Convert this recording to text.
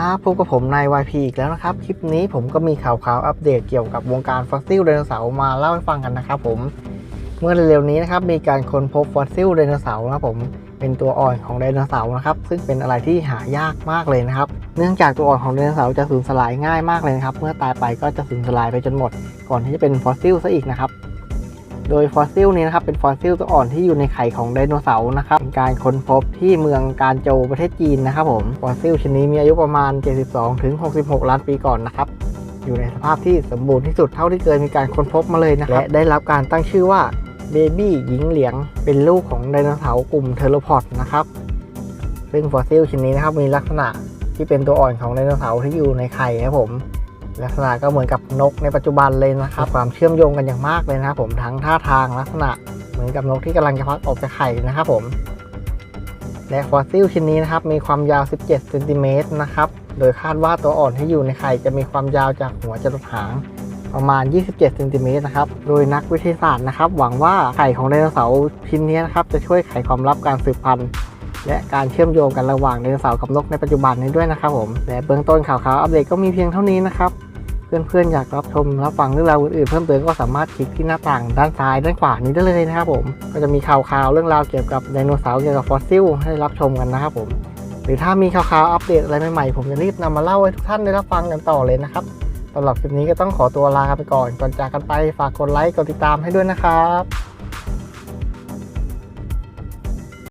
ครับพบกับผมนาย YP อีกแล้วนะครับ คลิปนี้ผมก็มีข่าวข่าวอัปเดตเกี่ยวกับวงการฟอสซิลไดโนเสาร์มาเล่าให้ฟังกันนะครับผมเมื่อเร็วๆนี้นะครับมีการค้นพบฟอสซิลไดโนเสาร์นะครับผมเป็นตัวอ่อนของไดโนเสาร์นะครับซึ่งเป็นอะไรที่หายากมากเลยนะครับ เนื่องจากตัวอ่อนของไดโนเสาร์จะสูญสลายง่ายมากเลยนะครับ เมื่อตายไปก็จะสูญสลายไปจนหมด ก่อนที่จะเป็นฟอสซิลซะอีกนะครับ โดยฟอสซิลนี้นะครับเป็นฟอสซิลตัวอ่อนที่อยู่ในไข่ของไดโนเสาร์นะครับเป็นการค้นพบที่เมืองการโจวประเทศจีนนะครับผมฟอสซิลชนิดนี้มีอายุประมาณ 72ถึง66 ล้านปีก่อนนะครับอยู่ในสภาพที่สมบูรณ์ที่สุดเท่าที่เคยมีการค้นพบมาเลยนะครับและได้รับการตั้งชื่อว่าเบบี้หญิงเหลียง เป็นลูกของไดโนเสาร์กลุ่มเทอโรพอดนะครับซึ่งฟอสซิลชนิดนี้นะครับมีลักษณะที่เป็นตัวอ่อนของไดโนเสาร์ที่อยู่ในไข่ครับผม ลักษณะก็เหมือนกับนกในปัจจุบันเลยนะครับความเชื่อมโยงกันอย่างมากเลยนะครับผมทั้งท่าทางลักษณะเหมือนกับนกที่กำลังจะพักออกจากไข่นะครับผมและฟอสซิลชิ้นนี้นะครับมีความยาว 17 เซนติเมตรนะครับ โดยคาดว่าตัวอ่อนที่อยู่ในไข่จะมีความยาวจากหัวจรดหางประมาณ 27 เซนติเมตรนะครับ โดยนักวิทยาศาสตร์นะครับ หวังว่าไข่ของไดโนเสาร์ชิ้นนี้นะครับจะช่วยไขความลับการสืบพันธุ์ และการเชื่อมโยงกันระหว่างไดโนเสาร์กับนกในปัจจุบันนี้ด้วยนะครับผมและเบื้องต้นข่าวๆอัปเดตก็มีเพียงเท่านี้นะครับเพื่อนๆอยากรับชมรับฟังเรื่องราวอื่นๆเพิ่มเติมก็สามารถคลิกที่หน้าต่างด้านซ้ายด้านขวานี้ได้เลยนะครับผมก็จะมีข่าวๆเรื่องราวเกี่ยวกับไดโนเสาร์เกี่ยวกับฟอสซิลให้รับชมกันนะครับผมหรือถ้ามีข่าวๆอัปเดตอะไรใหม่ๆผมจะรีบนำมาเล่าให้ทุกท่านได้รับฟังกันต่อเลยนะครับสำหรับคลิปนี้ก็ต้องขอตัวลาไปก่อนก่อนจากกันไปฝากกดไลค์กดติดตามให้ด้วยนะครับ